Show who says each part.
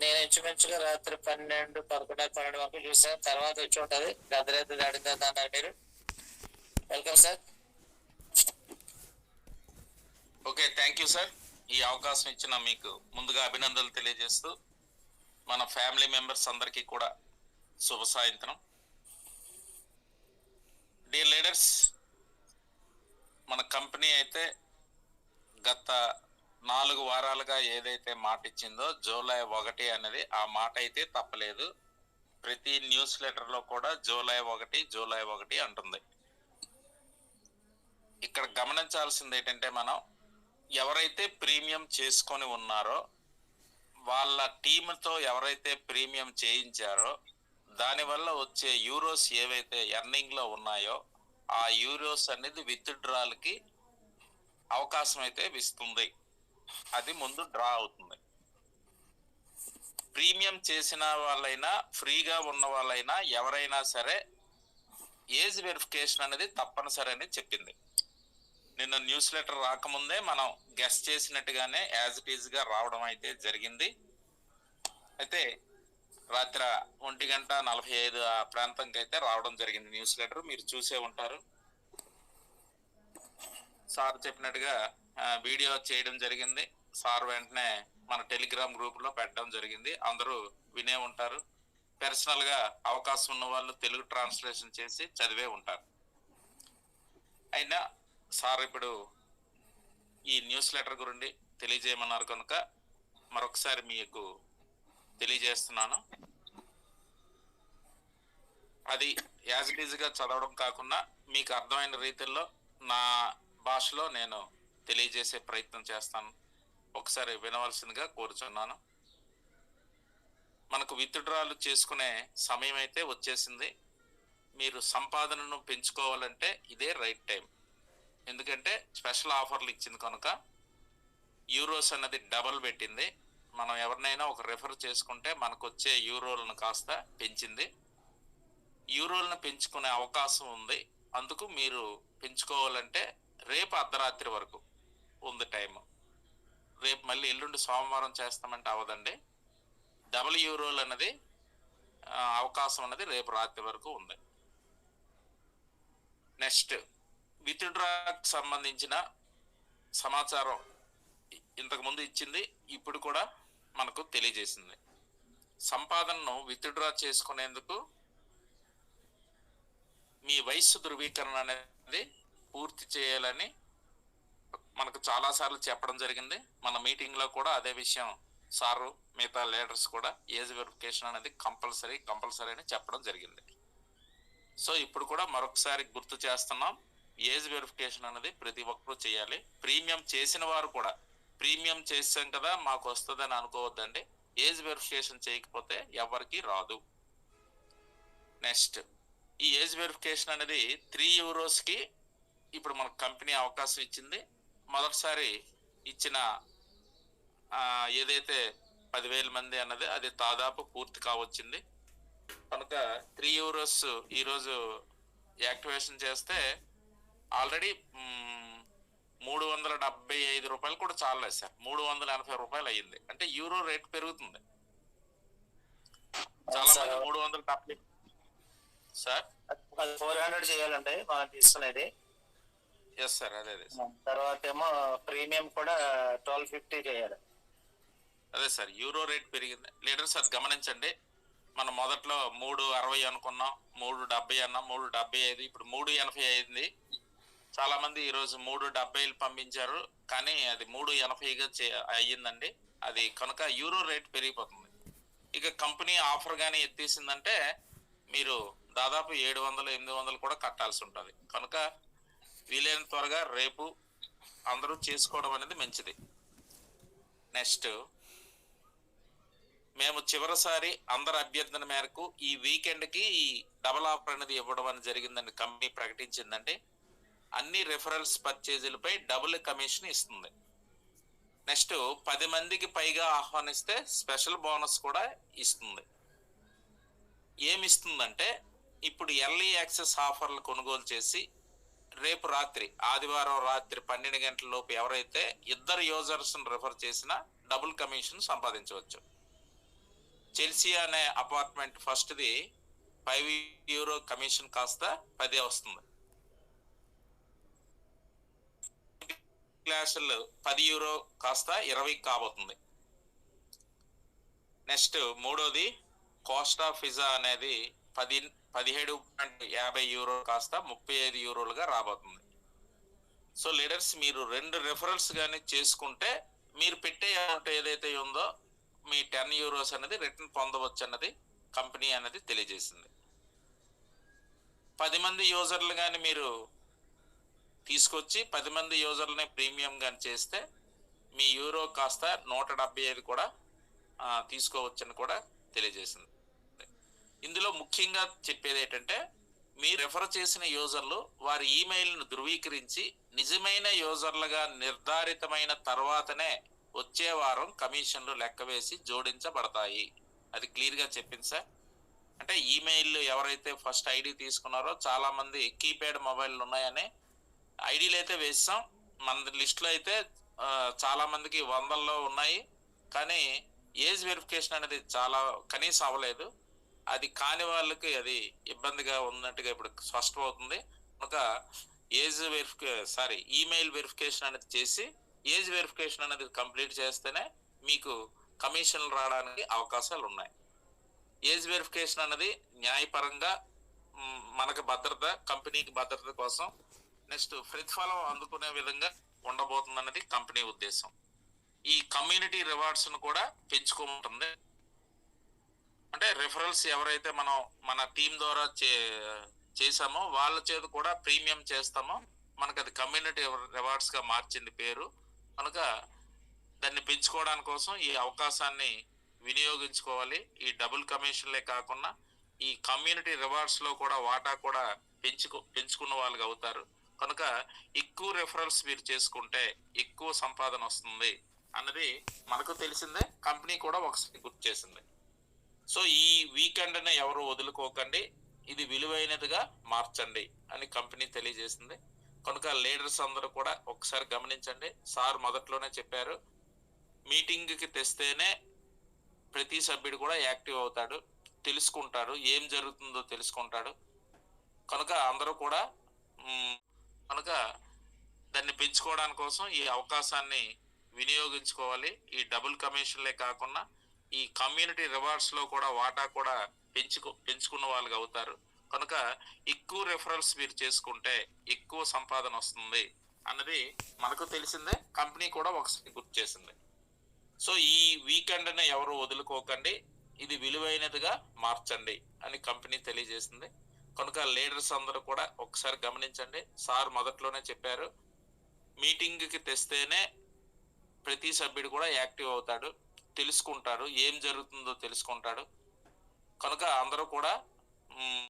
Speaker 1: నేను ఇంచుమించుగా రాత్రి పన్నెండు పదకొండు పన్నెండు వరకు చూసాను తర్వాత వచ్చి ఉంటది. గద్దరైతే దాడింది అన్నారు మీరు. Welcome sir
Speaker 2: okay thank you sir ఈ అవకాశం ఇచ్చిన మీకు ముందుగా అభినందనలు తెలియజేస్తూ మన ఫ్యామిలీ మెంబర్స్ అందరికీ కూడా శుభ సాయంత్రం. డియర్ లీడర్స్ మన కంపెనీ అయితే గత నాలుగు వారాలుగా ఏదైతే మాట ఇచ్చిందో జూలై ఒకటి అనేది ఆ మాట అయితే తప్పలేదు. ప్రతి న్యూస్ లెటర్లో కూడా జూలై ఒకటి జూలై ఒకటి అంటుంది. ఇక్కడ గమనించాల్సింది ఏంటంటే మనం ఎవరైతే ప్రీమియం చేసుకొని ఉన్నారో వాళ్ళ టీంతో ఎవరైతే ప్రీమియం చేయించారో దానివల్ల వచ్చే యూరోస్ ఏవైతే ఎర్నింగ్లో ఉన్నాయో ఆ యూరోస్ అనేది విత్డ్రాల్కి అవకాశం అయితే ఇస్తుంది. అది ముందు డ్రా అవుతుంది. ప్రీమియం చేసిన వాళ్ళైనా ఫ్రీగా ఉన్న వాళ్ళైనా ఎవరైనా సరే ఏజ్ వెరిఫికేషన్ అనేది తప్పనిసరి అని చెప్పింది. నిన్న న్యూస్ లెటర్ రాకముందే మనం గెస్ట్ చేసినట్టుగానే యాజ్ ఇట్ ఈజ్గా రావడం అయితే జరిగింది. అయితే రాత్రి ఒంటి గంట నలభై ఐదు ఆ ప్రాంతంకి అయితే రావడం జరిగింది న్యూస్ లెటర్. మీరు చూసే ఉంటారు. సార్ చెప్పినట్టుగా వీడియో చేయడం జరిగింది. సార్ వెంటనే మన టెలిగ్రామ్ గ్రూప్లో పెట్టడం జరిగింది. అందరూ వినే ఉంటారు. పర్సనల్గా అవకాశం ఉన్న వాళ్ళు తెలుగు ట్రాన్స్లేషన్ చేసి చదివే ఉంటారు. అయినా సార్ ఇప్పుడు ఈ న్యూస్ లెటర్ గురించి తెలియజేయమన్నారు కనుక మరొకసారి మీకు తెలియజేస్తున్నాను. అది యాజ్ ఇట్గా చదవడం కాకుండా మీకు అర్థమైన రీతిలో నా భాషలో నేను తెలియజేసే ప్రయత్నం చేస్తాను. ఒకసారి వినవలసిందిగా కోరుచున్నాను. మనకు విత్డ్రాలు చేసుకునే సమయం అయితే వచ్చేసింది. మీరు సంపాదనను పెంచుకోవాలంటే ఇదే రైట్ టైం ఎందుకంటే స్పెషల్ ఆఫర్లు ఇచ్చింది కనుక యూరోస్ అన్నది డబల్ పెట్టింది. మనం ఎవరినైనా ఒక రెఫర్ చేసుకుంటే మనకు వచ్చే యూరోలను కాస్త పెంచింది. యూరోలను పెంచుకునే అవకాశం ఉంది. అందుకు మీరు పెంచుకోవాలంటే రేపు అర్ధరాత్రి వరకు ఉంది టైం రేపు మళ్ళీ ఎల్లుండి సోమవారం చేస్తామంటే అవదండి. డబుల్ యూరోలు అన్నది అవకాశం అన్నది రేపు రాత్రి వరకు ఉంది. నెక్స్ట్ విత్డ్రాకి సంబంధించిన సమాచారం ఇంతకుముందు ఇచ్చింది ఇప్పుడు కూడా మనకు తెలియజేసింది. సంపాదనను విత్డ్రా చేసుకునేందుకు మీ వయస్సు ధృవీకరణ అనేది పూర్తి చేయాలని మనకు చాలా సార్లు చెప్పడం జరిగింది. మన మీటింగ్లో కూడా అదే విషయం సారు మిగతా లీడర్స్ కూడా ఏజ్ వెరిఫికేషన్ అనేది కంపల్సరీ కంపల్సరీ అని చెప్పడం జరిగింది. సో ఇప్పుడు కూడా మరొకసారి గుర్తు చేస్తున్నాం ఏజ్ వెరిఫికేషన్ అనేది ప్రతి ఒక్కరూ చేయాలి. ప్రీమియం చేసిన వారు కూడా ప్రీమియం చేసాం కదా మాకు వస్తుందని అనుకోవద్దండి. ఏజ్ వెరిఫికేషన్ చేయకపోతే ఎవరికి రాదు. నెక్స్ట్ ఈ ఏజ్ వెరిఫికేషన్ అనేది త్రీ యూరోస్కి ఇప్పుడు మన కంపెనీ అవకాశం ఇచ్చింది. మొదటిసారి ఇచ్చిన ఏదైతే పదివేల మంది అన్నది అది దాదాపు పూర్తి కావచ్చింది. కనుక త్రీ యూరోస్ ఈరోజు యాక్టివేషన్ చేస్తే ఆల్రెడీ మూడు వందల డెబ్బై ఐదు రూపాయలు కూడా చాలలేదు సార్. మూడు వందల ఎనభై రూపాయలు అయ్యింది. అంటే యూరో రేట్ పెరుగుతుంది. చాలా మంది మూడు వందల డెబ్బై సార్
Speaker 1: ఫోర్ హండ్రెడ్ చేయాలండి మనం తీసుకునేది
Speaker 2: ఎస్ సార్ అదే అదే సార్.
Speaker 1: తర్వాత ఏమో ప్రీమియం కూడా ట్వెల్వ్ ఫిఫ్టీ చేయాలి.
Speaker 2: అదే సార్ యూరో రేట్ పెరిగింది. లీడర్స్ అది గమనించండి. మనం మొదట్లో మూడు అరవై అనుకున్నాం మూడు డెబ్బై అన్నాం మూడు డెబ్బై ఐదు ఇప్పుడు మూడు ఎనభై అయింది. చాలా మంది ఈ రోజు మూడు డెబ్బైలు పంపించారు కానీ అది మూడు ఎనభైగా చే- అయ్యిందండి. అది కనుక యూరో రేట్ పెరిగిపోతుంది. ఇక కంపెనీ ఆఫర్ గానీ ఎత్తేసిందంటే మీరు దాదాపు ఏడు వందలు ఎనిమిది వందలు కూడా కట్టాల్సి ఉంటుంది. కనుక వీలైన త్వరగా రేపు అందరూ చేసుకోవడం అనేది మంచిది. నెక్స్ట్ మేము చివరిసారి అందరి అభ్యర్థన మేరకు ఈ వీకెండ్కి ఈ డబల్ ఆఫర్ అనేది ఇవ్వడం అని జరిగిందని కంపెనీ ప్రకటించిందంటే అన్ని రెఫరల్స్ పర్చేజీలపై డబుల్ కమిషన్ ఇస్తుంది. నెక్స్ట్ పది మందికి పైగా ఆహ్వానిస్తే స్పెషల్ బోనస్ కూడా ఇస్తుంది. ఏమిస్తుందంటే ఇప్పుడు ఎర్లీ యాక్సెస్ ఆఫర్లు కొనుగోలు చేసి రేపు రాత్రి ఆదివారం రాత్రి పన్నెండు గంటల లోపు ఎవరైతే ఇద్దరు యూజర్స్ రిఫర్ చేసినా డబుల్ కమిషన్ సంపాదించవచ్చు. చెల్సీ అనే అపార్ట్మెంట్ ఫస్ట్ది ఫైవ్ యూరో కమిషన్ కాస్త పదే వస్తుంది. క్లాసులు పది యూరో కాస్త ఇరవై కాబోతుంది. నెక్స్ట్ మూడోది కోస్టా ఫిజా అనేది పది పదిహేడు పాయింట్ యాభై యూరో కాస్త ముప్పై ఐదు యూరోలుగా రాబోతుంది. సో లీడర్స్ మీరు రెండు రెఫరల్స్ కానీ చేసుకుంటే మీరు పెట్టే అమౌంట్ ఏదైతే ఉందో మీ టెన్ యూరోస్ అనేది రిటర్న్ పొందవచ్చు అన్నది కంపెనీ అనేది తెలియజేసింది. పది మంది యూజర్లు కానీ మీరు తీసుకొచ్చి పది మంది యూజర్లని ప్రీమియం కానీ చేస్తే మీ యూరో కాస్త నూట డెబ్బై ఐదు కూడా తీసుకోవచ్చని కూడా తెలియజేసింది. ఇందులో ముఖ్యంగా చెప్పేది ఏంటంటే మీ రెఫర్ చేసిన యూజర్లు వారి ఈమెయిల్ను ధృవీకరించి నిజమైన యూజర్లుగా నిర్ధారితమైన తర్వాతనే వచ్చే వారం కమిషన్లు లెక్క వేసి జోడించబడతాయి. అది క్లియర్గా చెప్పింది సార్. అంటే ఈమెయిల్ ఎవరైతే ఫస్ట్ ఐడి తీసుకున్నారో చాలామంది కీప్యాడ్ మొబైల్ ఉన్నాయని ఐడీలు అయితే వేసాం మన లిస్ట్లో అయితే చాలామందికి వందల్లో ఉన్నాయి. కానీ ఏజ్ వెరిఫికేషన్ అనేది చాలా కనీసం అవ్వలేదు. అది కాని వాళ్ళకి అది ఇబ్బందిగా ఉన్నట్టుగా ఇప్పుడు స్పష్టమవుతుంది. కనుక age verification sorry email verification అనేది చేసి ఏజ్ వెరిఫికేషన్ అనేది కంప్లీట్ చేస్తేనే మీకు కమిషన్లు రావడానికి అవకాశాలు ఉన్నాయి. ఏజ్ వెరిఫికేషన్ అనేది న్యాయపరంగా మనకు భద్రత కంపెనీకి భద్రత కోసం నెక్స్ట్ ప్రతిఫలం అందుకునే విధంగా ఉండబోతుందన్నది కంపెనీ ఉద్దేశం. ఈ కమ్యూనిటీ రివార్డ్స్ను కూడా పెంచుకుంటుంది రిఫరల్స్ ఎవరైతే మనం మన టీం ద్వారా చే చేసామో వాళ్ళ చేత కూడా ప్రీమియం చేస్తామో మనకు అది కమ్యూనిటీ రివార్డ్స్గా మార్చింది పేరు. కనుక దాన్ని పెంచుకోవడానికి కోసం ఈ అవకాశాన్ని వినియోగించుకోవాలి. ఈ డబుల్ కమిషన్లే కాకుండా ఈ కమ్యూనిటీ రివార్డ్స్లో కూడా వాటా కూడా పెంచుకో పెంచుకున్న వాళ్ళకి అవుతారు. కనుక ఎక్కువ రెఫరల్స్ మీరు చేసుకుంటే ఎక్కువ సంపాదన వస్తుంది అన్నది మనకు తెలిసిందే. కంపెనీ కూడా ఒకసారి గుర్తు చేసింది. సో ఈ వీకెండ్ని ఎవరు వదులుకోకండి. ఇది విలువైనదిగా మార్చండి అని కంపెనీ తెలియజేసింది. కనుక లీడర్స్ అందరూ కూడా ఒకసారి గమనించండి. సార్ మొదట్లోనే చెప్పారు మీటింగ్కి తెస్తేనే ప్రతి సభ్యుడు కూడా యాక్టివ్ అవుతాడు తెలుసుకుంటాడు ఏం జరుగుతుందో తెలుసుకుంటాడు. కనుక అందరూ కూడా కనుక దాన్ని పెంచుకోవడానికి కోసం ఈ అవకాశాన్ని వినియోగించుకోవాలి. ఈ డబుల్ కమిషన్లే కాకుండా ఈ కమ్యూనిటీ రివార్డ్స్లో కూడా వాటా కూడా పెంచుకు పెంచుకున్న వాళ్ళకి అవుతారు. కనుక ఎక్కువ రెఫరల్స్ మీరు చేసుకుంటే ఎక్కువ సంపాదన వస్తుంది అన్నది మనకు తెలిసిందే కంపెనీ కూడా ఒకసారి గుర్తు చేసింది. సో ఈ వీకెండ్ని ఎవరు వదులుకోకండి ఇది విలువైనదిగా మార్చండి అని కంపెనీ తెలియజేసింది. కనుక లీడర్స్ అందరూ కూడా ఒకసారి గమనించండి. సార్ మొదట్లోనే చెప్పారు మీటింగ్కి తెస్తేనే ప్రతి సభ్యుడు కూడా యాక్టివ్ అవుతాడు. తెలుసుకుంటాడు ఏం జరుగుతుందో తెలుసుకుంటాడు. కనుక అందరూ కూడా